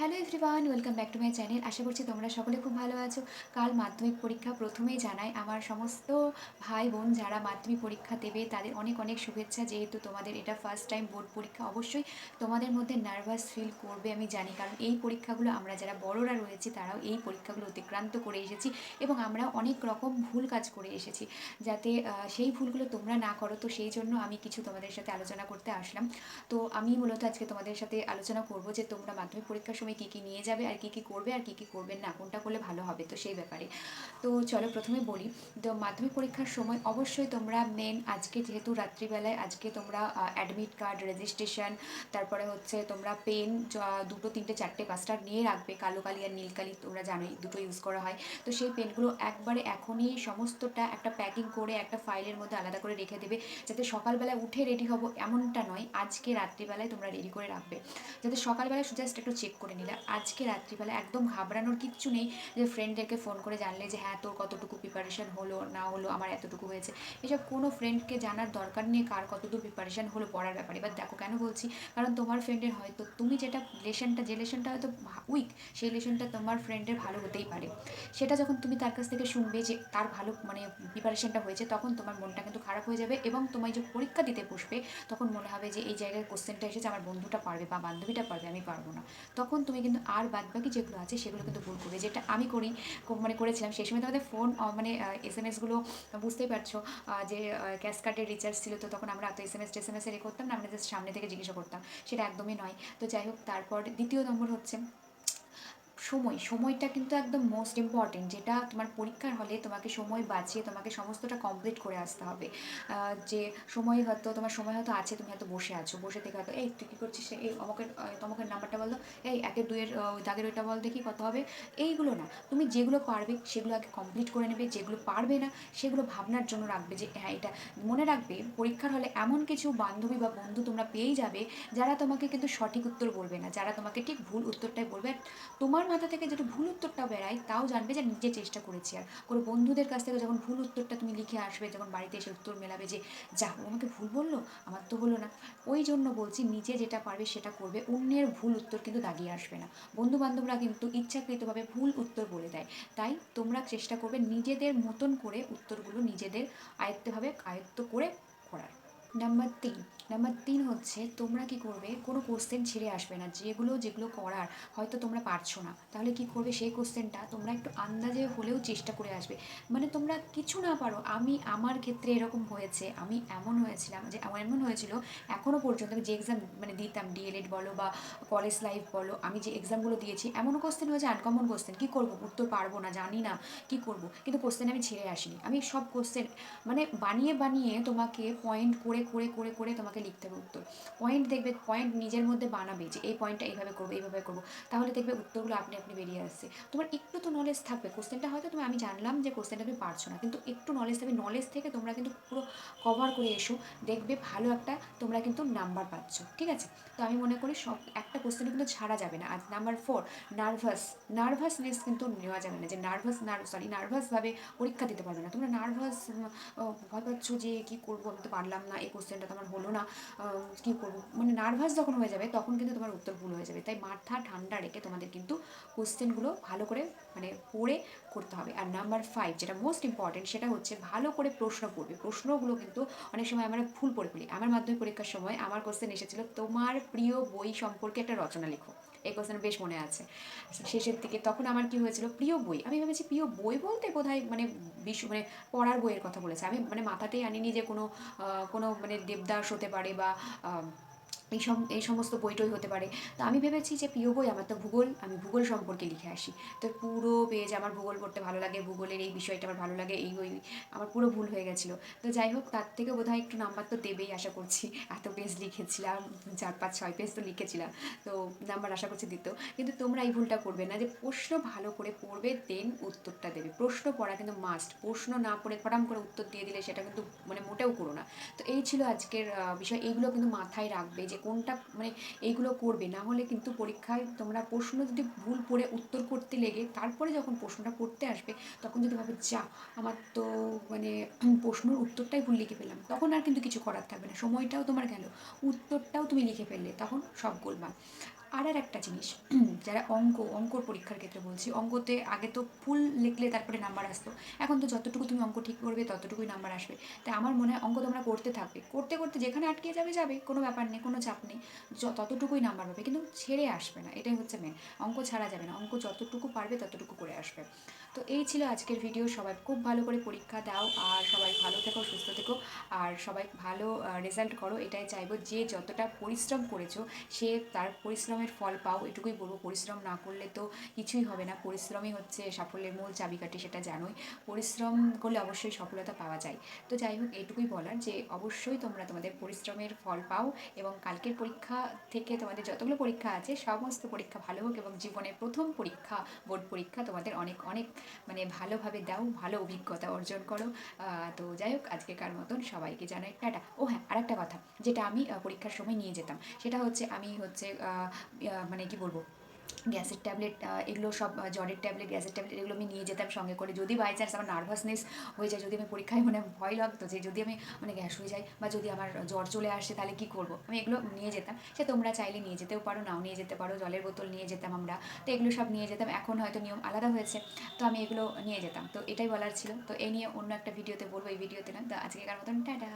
Hello everyone welcome back to my channel আশা করছি তোমরা সকলে খুব ভালো আছো। কাল মাধ্যমিক পরীক্ষা প্রথমেই জানাই। আমার সমস্ত ভাই বোন যারা মাধ্যমিক পরীক্ষা দেবে, তাদের অনেক অনেক শুভেচ্ছা। যেহেতু তোমাদের এটা ফার্স্ট টাইম বোর্ড পরীক্ষা, অবশ্যই তোমাদের মধ্যে নার্ভাস ফিল করবে আমি জানি। কারণ এই পরীক্ষাগুলো আমরা যারা বড়রা রয়েছি, তারাও এই পরীক্ষাগুলো অতিক্রান্ত করে এসেছি এবং আমরা অনেক রকম ভুল কাজ করে এসেছি। যাতে সেই ভুলগুলো তোমরা না করো, তো সেই জন্য আমি কিছু তোমাদের সাথে আলোচনা করতে আসলাম। তো আমি মূলত আজকে তোমাদের সাথে আলোচনা করব যে তোমরা মাধ্যমিক পরীক্ষার সময় কী কী নিয়ে যাবে আর কী কী করবে আর কী কী করবে না, কোনটা করলে ভালো হবে, তো সেই ব্যাপারে। তো চলো প্রথমে বলি, তো মাধ্যমিক পরীক্ষার সময় অবশ্যই তোমরা মেন আজকে যেহেতু রাত্রিবেলায়, আজকে তোমরা অ্যাডমিট কার্ড রেজিস্ট্রেশন তারপরে হচ্ছে তোমরা পেন দুটো, তিনটে, চারটে, পাঁচটা নিয়ে রাখবে, কালো কালি আর নীল কালি তোমরা জানোই দুটো ইউজ করা হয়। তো সেই পেনগুলো একবারে এখনই সমস্তটা একটা প্যাকিং করে একটা ফাইলের মধ্যে আলাদা করে রেখে দেবে, যাতে সকালবেলায় উঠে রেডি হব এমনটা নয়, আজকে রাত্রিবেলায় তোমরা রেডি করে রাখবে। যাতে সকালবেলা জাস্ট একটু চেক করে নিলে আজকে রাত্রিবেলা একদম ঘাবড়ানোর কিচ্ছু নেই যে ফ্রেন্ডদেরকে ফোন করে জানলে যে হ্যাঁ তোর কতটুকু প্রিপারেশান হলো, না হলো, আমার এতটুকু হয়েছে? এসব কোনো ফ্রেন্ডকে জানার দরকার নেই, কার কতটুকু প্রিপারেশান হলো পড়ার ব্যাপারে। এবার দেখো কেন বলছি, কারণ তোমার ফ্রেন্ডের হয়তো, তুমি যেটা লেসনটা যে লেসনটা হয়তো উইক সেই লেসনটা তোমার ফ্রেন্ডের ভালো হতেই পারে। সেটা যখন তুমি তার কাছ থেকে শুনবে যে, তার ভালো মানে প্রিপারেশনটা হয়েছে, তখন তোমার মনটা কিন্তু খারাপ হয়ে যাবে এবং তোমায় যে পরীক্ষা দিতে বসবে, তখন মনে হবে যে, এই জায়গায় কোশ্চেনটা এসেছে, আমার বন্ধুটা পারবে বা বান্ধবীটা পারবে, আমি পারব না। তখন তুমি কিন্তু আর বাদ বাকি যেগুলো আছে সেগুলো কিন্তু ভুল করবে যেটা আমি করি মানে করেছিলাম। সেই সময় তোমাদের ফোন মানে এস এম এসগুলো বুঝতেই পারছ যে ক্যাশ কার্ডের রিচার্জ ছিল তো তখন আমরা এত এস এম এস টেস এম এস এ করতাম না, আমরা জাস্ট সামনে থেকে জিজ্ঞাসা করতাম। সেটা একদমই নয়। তো যাই হোক, তারপর দ্বিতীয় নম্বর হচ্ছে সময়, সময়টা কিন্তু একদম মোস্ট ইম্পর্টেন্ট যেটা তোমার পরীক্ষার হলে তোমাকে সময় বাঁচিয়ে তোমাকে সমস্তটা কমপ্লিট করে আসতে হবে। যে সময় হয়তো, তোমার সময় হয়তো আছে, তুমি হয়তো বসে আছো। বসে থেকে হয়তো, এই, তুই কী করছিস? এই অমকের তোমাকে নাম্বারটা বল। এই, একের দুয়ের দাগের ওইটা বল দেখি কত হবে। এইগুলো না। তুমি যেগুলো পারবে, সেগুলো আগে কমপ্লিট করে নেবে। যেগুলো পারবে না, সেগুলো ভাবনার জন্য রাখবে যে হ্যাঁ এটা মনে রাখবে, পরীক্ষার হলে এমন কিছু বান্ধবী বা বন্ধু তোমরা পেয়েই যাবে, যারা তোমাকে কিন্তু সঠিক উত্তর বলবে না, যারা তোমাকে ঠিক ভুল উত্তরটাই বলবে। তোমার মাথা থেকে যেটা ভুল উত্তরটা বেরায়, তাও জানবে যে নিজে চেষ্টা করেছি। আর কোনো বন্ধুদের কাছ থেকে যখন ভুল উত্তরটা তুমি লিখে আসবে, যখন বাড়িতে এসে উত্তর মেলাবে যে, যা আমাকে ভুল বলল? আমার তো হলো না। ওই জন্য বলছি, নিজে যেটা পারবে সেটা করবে, অন্যের ভুল উত্তর কিন্তু দাগিয়ে আসবে না। বন্ধু বান্ধবরা কিন্তু ইচ্ছাকৃতভাবে ভুল উত্তর বলে দেয়। তাই তোমরা চেষ্টা করবে নিজেদের মতন করে উত্তরগুলো নিজেদের আয়ত্তভাবে আয়ত্ত করে করার। নাম্বার তিন নাম্বার তিন হচ্ছে তোমরা কি করবে? কোনো কোশ্চেন ছেড়ে আসবে না। যেগুলো যেগুলো করার হয়তো তোমরা পারছ না। তাহলে কি করবে? সেই কোশ্চেনটা তোমরা একটু আন্দাজে হলেও চেষ্টা করে আসবে। মানে তোমরা কিছু না পারো। আমি, আমার ক্ষেত্রে এরকম হয়েছে। আমি এমন হয়েছিলাম যে, আমার এমন হয়েছিল এখনও পর্যন্ত আমি যে এক্সাম মানে দিতাম ডিএলএড বলো বা কলেজ লাইফ বলো, আমি যে এক্সামগুলো দিয়েছি, এমন কোশ্চেন হয়েছে আনকমন কোশ্চেন কী করব? উত্তর পারব না, জানি না কি করব। কিন্তু কোশ্চেন আমি ছেড়ে আসিনি। আমি সব কোশ্চেন মানে বানিয়ে বানিয়ে তোমাকে পয়েন্ট করে করে করে করে করে তোমাকে লিখতে হবে উত্তর। পয়েন্ট দেখবে পয়েন্ট নিজের মধ্যে বানাবে যে এই পয়েন্টটা এইভাবে করব এইভাবে করব। তাহলে দেখবে উত্তরগুলো আপনি আপনি বেরিয়ে আসছে। তোমার একটু তো নলেজ থাকবে। কোশ্চেনটা হয়তো তুমি, আমি জানলাম যে কোশ্চেনটা তুমি পারছ না। কিন্তু একটু নলেজ থাকবে। নলেজ থেকে তোমরা কিন্তু পুরো কভার করে এসো। দেখবে ভালো একটা তোমরা কিন্তু নাম্বার পাচ্ছ। ঠিক আছে? তো আমি মনে করি সব, একটা কোশ্চেন কিন্তু ছাড়া যাবে না। আর নাম্বার ফোর নার্ভাস নার্ভাসনেস কিন্তু নেওয়া যাবে না। যে নার্ভাস নার্ভ সরি নার্ভাসভাবে পরীক্ষা দিতে পারবে না। তোমরা নার্ভাস ভয় পাচ্ছ যে কী করব? আমি তো পারলাম না। এই কোশ্চেনটা তো আমার হলো না কী করব? মানে নার্ভাস যখন হয়ে যাবে, তখন কিন্তু তোমার উত্তর ভুল হয়ে যাবে। তাই মাথা ঠান্ডা রেখে তোমাদের কিন্তু কোশ্চেনগুলো ভালো করে মানে পড়ে করতে হবে। আর নাম্বার ফাইভ যেটা মোস্ট ইম্পর্টেন্ট সেটা হচ্ছে ভালো করে প্রশ্ন পড়বে প্রশ্নগুলো কিন্তু অনেক সময় আমরা ভুল পড়ে ফেলি। আমার মাধ্যমিক পরীক্ষার সময় আমার কোশ্চেন এসেছিল, তোমার প্রিয় বই সম্পর্কে একটা রচনা লেখো। এই কোশ্চেন বেশ মনে আছে। শেষের দিকে তখন আমার কি হয়েছিল, প্রিয় বই, আমি ভেবেছি প্রিয় বই বলতে কোথায় মানে বিশ্ব মানে পড়ার বইয়ের কথা বলেছে। আমি মানে মাথাতেই আনিনি যে কোনো কোনো মানে দেবদাস হতে পারে বা এই সম, এই সমস্ত বইটই হতে পারে। তো আমি ভেবেছি যে প্রিয় বই আমার তো ভূগোল, আমি ভূগোল সম্পর্কে লিখে আসি। তো পুরো পেজ আমার ভূগোল পড়তে ভালো লাগে, ভূগোলের এই বিষয়টা আমার ভালো লাগে, এই ওই আমার পুরো ভুল হয়ে গেছিল। তো যাই হোক, তার থেকে বোধহয় একটু নাম্বার তো দেবেই আশা করছি। এত পেজ লিখেছিলাম, চার পাঁচ, ছয় পেজ তো লিখেছিলাম। তো নাম্বার আশা করছি দিত। কিন্তু তোমরা এই ভুলটা করবে না যে প্রশ্ন ভালো করে পড়বে দেন উত্তরটা দেবে। প্রশ্ন পড়া কিন্তু মাস্ট প্রশ্ন না পড়ে ফটাম করে উত্তর দিয়ে দিলে সেটা কিন্তু মানে মোটেও করো না। তো এই ছিল আজকের বিষয়। এইগুলো কিন্তু মাথায় রাখবে যে কোনটা মানে এইগুলো করবে, না হলে কিন্তু পরীক্ষায় তোমরা প্রশ্ন যদি ভুল পড়ে উত্তর করতে লেগে, তারপরে যখন প্রশ্নটা পড়তে আসবে, তখন যদি ভাবে, যা, আমার তো মানে প্রশ্নের উত্তরটাই ভুল লিখে ফেললাম তখন আর কিন্তু কিছু করার থাকবে না। সময়টাও তোমার গেল, উত্তরটাও তুমি লিখে ফেললে, তখন সব গোলমাল। আর আর একটা জিনিস, যারা অঙ্ক, অঙ্কর পরীক্ষার ক্ষেত্রে বলছি, অঙ্কতে আগে তো ফুল লিখলে তারপরে নাম্বার আসতো। এখন তো যতটুকু তুমি অঙ্ক ঠিক করবে, ততটুকুই নাম্বার আসবে। তাই আমার মনে হয় অঙ্ক তোমরা করতে থাকবে। করতে করতে যেখানে আটকে যাবে যাবে, কোনো ব্যাপার নেই, কোনো চাপ নেই। ততটুকুই নাম্বার পাবে। কিন্তু ছেড়ে আসবে না, এটাই হচ্ছে মেন অঙ্ক ছাড়া যাবে না, অঙ্ক যতটুকু পারবে, ততটুকু করে আসবে। তো এই ছিল আজকের ভিডিও সবাই খুব ভালো করে পরীক্ষা দাও আর সবাই ভালো থেকো, সুস্থ থেকো। আর সবাই ভালো রেজাল্ট করো। এটাই চাইব যে যতটা পরিশ্রম করেছ, সে তার পরিশ্রমের ফল পাও, এটুকুই বলব। পরিশ্রম না করলে তো কিছুই হবে না। পরিশ্রমই হচ্ছে সাফল্যের মূল চাবিকাঠি, সেটা জানোই। পরিশ্রম করলে অবশ্যই সফলতা পাওয়া যায়। তো যাই হোক, এটুকুই বলার যে, অবশ্যই তোমরা তোমাদের পরিশ্রমের ফল পাও এবং কালকের পরীক্ষা থেকে তোমাদের যতগুলো পরীক্ষা আছে, সমস্ত পরীক্ষা ভালো হোক এবং জীবনের প্রথম পরীক্ষা, বোর্ড পরীক্ষা তোমাদের অনেক অনেক মানে ভালোভাবে দাও, ভালো অভিজ্ঞতা অর্জন করো। তো যাই হোক, আজকেকার মতন সবাইকে জানাই টাটা। ও হ্যাঁ আরেকটা কথা, যেটা আমি পরীক্ষার সময় নিয়ে যেতাম, সেটা হচ্ছে আমি হচ্ছে মানে কি বলব, গ্যাসের ট্যাবলেট এগুলো সব জ্বরের ট্যাবলেট, গ্যাসের ট্যাবলেট, এগুলো আমি নিয়ে যেতাম সঙ্গে করে। যদি বাই চান্স আমার নার্ভাসনেস হয়ে যায়, যদি আমি পরীক্ষায় মানে ভয় লাগতো যে যদি আমি মানে গ্যাস হয়ে যায় বা যদি আমার জ্বর চলে আসে, তাহলে কী করব? আমি এগুলো নিয়ে যেতাম। সে তোমরা চাইলে নিয়ে যেতেও পারো, নাও নিয়ে যেতে পারো, জলের বোতল নিয়ে যেতাম আমরা। তো এগুলো সব নিয়ে যেতাম। এখন হয়তো নিয়ম আলাদা হয়েছে, তো আমি এগুলো নিয়ে যেতাম। তো এটাই বলার ছিল। তো এই নিয়ে অন্য একটা ভিডিওতে বলব, এই ভিডিওতে না। তো আজকে কার মতন, টাটা।